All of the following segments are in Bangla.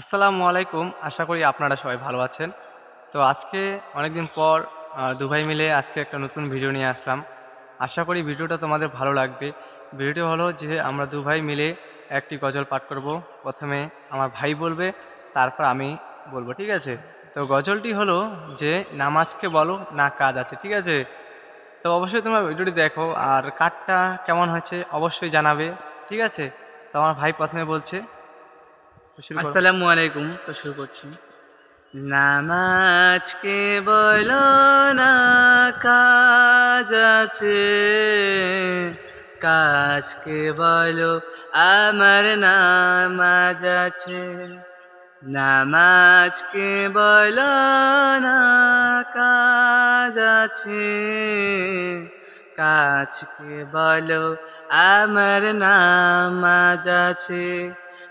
আসসালামু আলাইকুম। আশা করি আপনারা সবাই ভালো আছেন। তো আজকে অনেকদিন পর দুভাই মিলে আজকে একটা নতুন ভিডিও নিয়ে আসলাম। আশা করি ভিডিওটা তোমাদের ভালো লাগবে। ভিডিওটি হলো যে আমরা দুভাই মিলে একটি গজল পাঠ করব। প্রথমে আমার ভাই বলবে, তারপর আমি বলব, ঠিক আছে? তো গজলটি হলো যে, নামাজকে বলো, না কাজ আছে, ঠিক আছে? তো অবশ্যই তোমরা ভিডিওটি দেখো, আর কাঠটা কেমন হয়েছে অবশ্যই জানাবে, ঠিক আছে? তো আমার ভাই প্রথমে বলছে। আসসালামু আলাইকুম, তো শুরু করছি। নামাজকে বলো না, কাজ আছে। কাজকে বলো, আমার নামাজ আছে। নামাজকে বলো না, কাজ আছে। কাজকে বলো, আমার নামাজ আছে।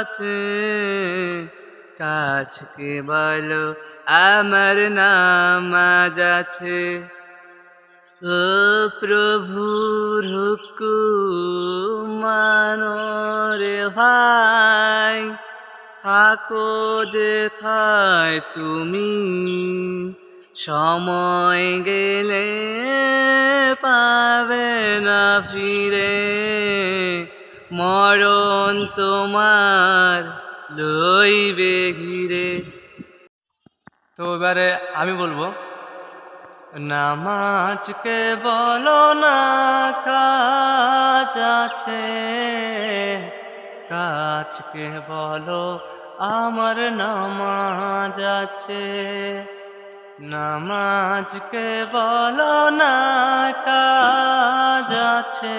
আছে। কাজকে বলো, আমার নামাজ আছে। ও প্রভুর হুকুম মানো ভাই, থাকো যে থায় তুমি। সময় গেলে পাবে না ফিরে মরণ তোমার লইবে ঘিরে তো এবারে আমি বলব নামাজকে বলো না কাজ আছে কাজকে বলো আমার নামাজ আছে। নামাজকে বলো না কাজ আছে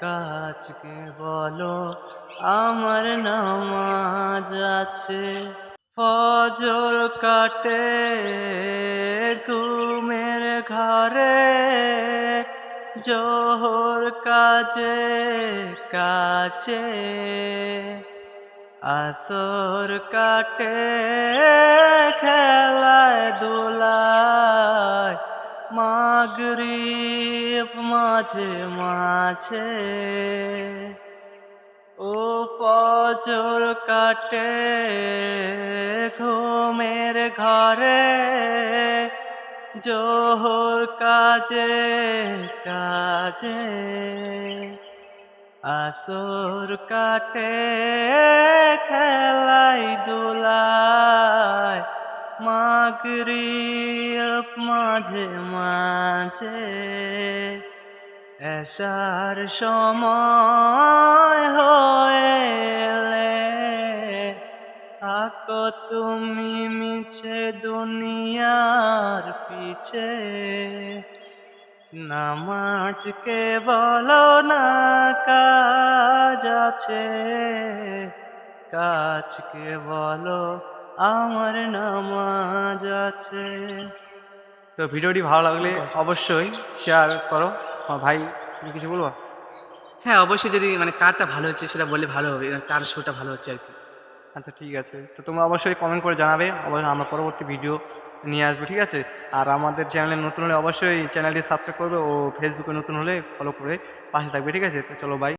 কাজকে বলো, আমার নামাজ আছে। ফজর কাটে ঘুমের ঘরে, জোহর কাজে কাছে। আসর কাটে খেলায় দোলায় মাগরিব মাঝে মাঝে ও ফজর কাটে ঘুমের ঘরে জোহর কাজে কাজে। আসর কাটে খেলাই দোলায় মাগরিব মাঝে মাঝে এসার সময় হয়েলে থাকো তুমি মিছে দুনিয়ার পিছে। নামাজকে বলো না কাজ আছে। কাজকে বলো আমার নামাজ আছে। তো ভিডিওটি ভালো লাগলে অবশ্যই শেয়ার করো। আমার ভাই তুমি কিছু বলব? হ্যাঁ অবশ্যই যদি মানে কারটা ভালো হচ্ছে সেটা বললে ভালো হবে কার শোটা ভালো হচ্ছে আর কি। আচ্ছা ঠিক আছে। তো তোমরা অবশ্যই কমেন্ট করে জানাবে অবশ্যই আমরা পরবর্তী ভিডিও নিয়ে আসব ঠিক আছে? আর আমাদের চ্যানেলে নতুন হলে অবশ্যই চ্যানেলটি সাবস্ক্রাইব করবে ও ফেসবুকে নতুন হলে ফলো করে পাশে থাকবে ঠিক আছে? তো চলো বাই